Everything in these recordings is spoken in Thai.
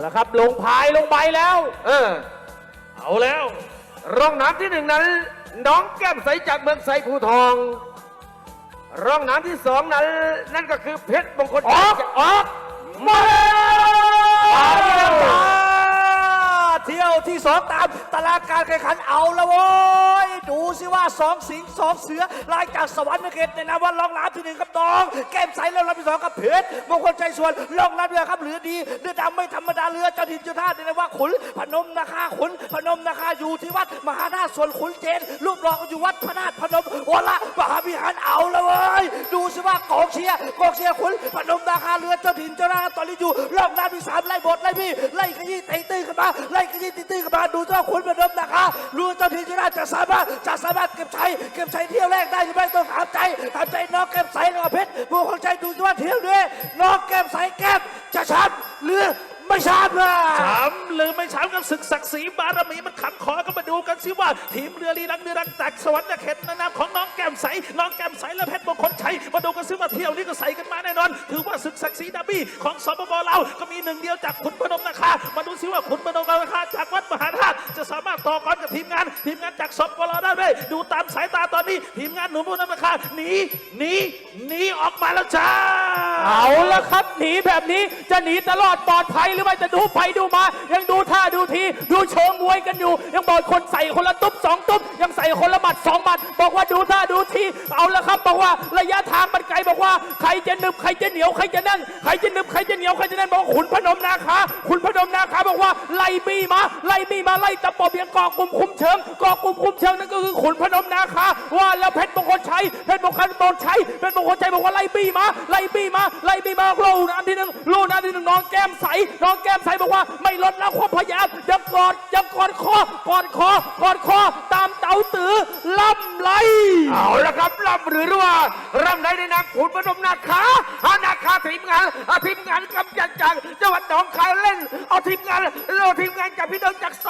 แล้วครับลงพายลงใบแล้ว เออ เอาแล้ว ร่องน้ำที่หนึ่งนั้น น้องแก้มใสจากเมืองไซภูทอง ร่องน้ำที่สองนั้น นั่นก็คือเพชรมงคลออกจากออกมาเอา วที่สองตามตารางการแข่งขันเอาละโว้ยดูสิว่าสองสิงสองเสือลายจากสวรรค์เขตในนามว่าลองน้ำที่หนึ่งกับน้องแก้มใสแล้วลำที่สองกับเพชรมงคลใจส่วนลองน้ำเรือครับเรือดีเรือดำไม่ธรรมดาเรือเจ้าถิ่นเจ้าท่าในนามว่าขุนพนมนาคาขุนพนมนาคาอยู่ที่วัดมหาธาตุส่วนขุนเจนรูปหล่อกอยู่วัดพระธาตุพนมวละมหาวิหารเอาละเว้ยดูสิว่ากองเชียร์กองเชียร์ขุนพนมนาคาเรือเจ้าถิ่นเจ้าท่าตอนนี้อยู่ลองน้ำที่สามไล่บทไล่พี่ไล่ขยี้ตีตื้นขึ้นมาไล่ขยี้ตีตื้นขึ้นมาดูเจ้าขุนพนมนะคะรู้เจ้าถิ่นะจ้จะสามารถจะสามารถเก็บชัยเก็บชัยเที่ยวแรกได้หรือไม่ต้องถามใจถามใจน้องแก้มใสน้องเพชรผู้ของใจดูดว่าเที่ยวนี้น้องแก้มใสแก้มจะช้ำหรือ ไม่ช้ำล่ะช้ำหรือไม่ช้ำกับศึกศักดิ์ศรีบารมีมันขันคอก็มาดูกันสิว่า ทีมเรือลีรังเรือรังจากสวรรค์เข็ดในนามของน้องแก้มใสน้องแก้มใสและเพชรมงคลชัยมาดูกันสิว่าเที่ยวนี้ก็ใส่กันมาแน่นอน ถือว่าศึกศักดิ์ศรีดาบี้ของสปปลาก็มีหนึ่งเดียวจากขุนพนมนาคามาดูสิว่าขุนพนมนาคาจากวัดมหาธาตุจะสามารถต่อกรกับทีมงาน ทีมงานจากสปปลาได้ไหมดูตามสายตาตอนนี้ ทีมงานหนุ่มพนมนาคาหนีหนีหนีออกมาแล้วจ้าเอาละครับหนีแบบนี้จะหนีตลอดปลอดภัยรือไม่จะดูไปดูมา ยังดูท่าดูที ดูโชว์มวยกันอยู่ ยังบอกคนใส่คนละตุ๊บสองตุ๊บยังใส่คนละหมัดสองหมัด บอกว่าดูท่าดูทีเอาละครับบอกว่าระยะทางมันไกลบอกว่าใครจะหนึบใครจะเหนียวใครจะนั่นใครจะหนึบใครจะเหนียวใครจะนั่นบอกขุนพนมนาคาขุนพนมนาคาบอกว่าไล่บีมาไล่บีมาไล่ตะปบยังเกาะกลุ่มคุมเชิงเกาะกลุ่มคุมเชิงนั่นก็คือขุนพนมนาคาว่าแล้วเพชรมงคลชัยเพชรมงคลตนชัยเพชรมงคลชัยบอกว่าไล่บีมาไล่บีมาไล่บีมาโลน้ำที่หนึ่งโลน้ำที่หนึ่งน้องแก้มใสน้องแก้มใสบอกว่าไม่ลดละความพยายามยังกอดยังกอดคอกอดคอกอดคอตามเต๋าตือล่ำไหลเอาละครับร่ำหรือว่าร่ำได้ในนามขุนพนมนาคาอานาคาทีมงานอาทีมงานกำจัดจากจังหวัดหนองคายเล่น เอาทีมงานเอาทีมงานจากพี่น้องจากไซ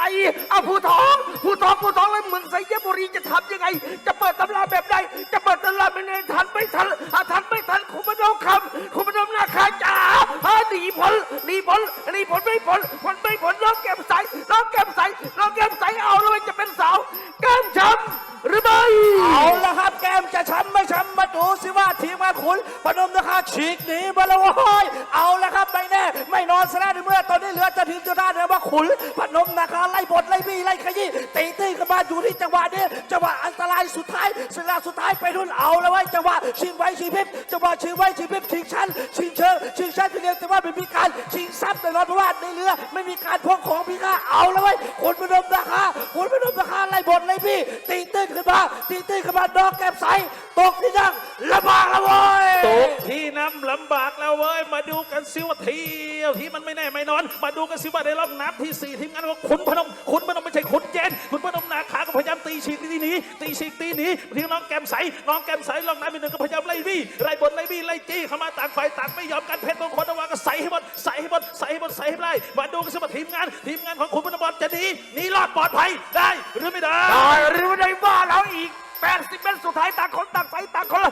เอาผู้ท้อง ผู้ท้องผู้ท้องเลยเมืองไซยบุรีจะทำยังไง จะเปิดตำราแบบ รีผลรีผลหนีผลไม่ผลผลไม่ผลน้องแก้มใสน้องแก้มใสน้องแก้มใสเอาแล้วมันจะเป็นสาวแก้มช้ำหรือไม่เอาละครับแก้มจะช้ำไม่ช้ำมาดูสิว่าทีมงานขุนพนมนะคะฉีกหนีมาแล้วโว้ยเอาละครับไม่แน่ ไม่นอนซะแล้วในเมื่อต เหลือจะทีมเจ้าหน้าเรียว่าขุนพนมนะคะไล่บทไล่บี้ไล่ขยี้ตีตื้นกันมาอยู่ที่จังหวะนี้จังหวะอันตรายสุดท้ายสัญญาสุดท้ายไปทุ่นเอาแล้วไว้จังหวะชิงไว้ชิงพริบจังหวะชิงไว้ชิงพริบชิงชั้นชิงเชิงชิงชั้นเพียงแต่ว่าไม่มีการชิงทรัพย์แน่นอนเพราะว่าในเรือไม่มีการพกของมีค่าเอาแล้วไว้ขุนพนมนะคะขุนพนมนะคะไล่บทไล่บี้ตีตื้นขึ้นมาตีตื้นขึ้นมาดอกแก้มใสตกที่นั่งลำบากแล้วเว้ยตกที่น้ำลำบากแล้วเว้ย มาดูกันสิว่าเที่ยวที่มันไม่แน่ไม่นอน มาดูกันสิว่าในรอบน้ำที่สี่ทีมงานของขุนพนมขุนพนมไม่ใช่ขุนเจนขุนพนมนาขาก็พยายามตีฉีกตีหนีตีฉีกตีหนีทีน้องแก้มใสน้องแก้มใสลองน้ำเป็นหนึ่งก็พยายามไล่บี้ไล่บนไล่บี้ไล่จี้เข้ามาต่างฝ่ายต่างไม่ยอมกันเพชรมงคลตะวันก็ใส่ให้หมดใส่ให้หมดใส่ให้หมดใส่ให้ไล่มาดูกันสิว่าทีมงาน ทีมงานของขุนพนมจะหนีหนีรอดปลอดภัยได้หรือไม่ได้ตายหรือไม่ได้ว่าแล้วอีก80เมตรสุดท้ายต่างคนต่างใส่ต่างคน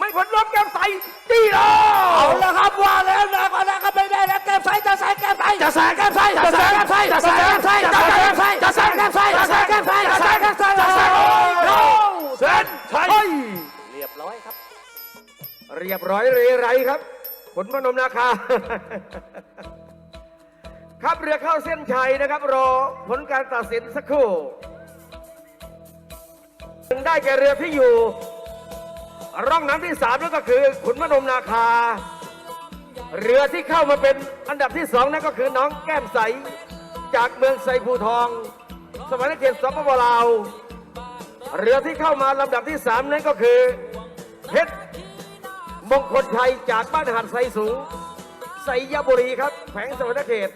ไม่ผลล้มแก้มใสตีแล้เอาละครับว่าแล้วนะก็นะครับไม่ได้แล้วแก้มใสจะใสแก้มใสจะใสแก้มใสจะใสแก้มใสจะใสแก้มใสจะใสแก้มใสจะใสแก้มใสจะใสแก้มใสจะใสแก้มใสจะใสเส้นชัยเรียบร้อยครับ เรียบร้อยเรไรครับผลพนมนาคาครับเรือเข้าเส้นชัยนะครับรอผลการตัดสินสักครู่ได้แก่เรือที่อยู่ ร่องน้ำที่สามนั่นก็คือขุนพนมนาคา เรือที่เข้ามาเป็นอันดับที่สองนั่นก็คือน้องแก้มใส จากเมืองไซภูทอง สมัยนักเรียนสปปลาว เรือที่เข้ามาลำดับที่สามนั่นก็คือเพชรมงคลชัยจากบ้านหาดไซสูงไสยบุรีครับแขวงสวรรณเขต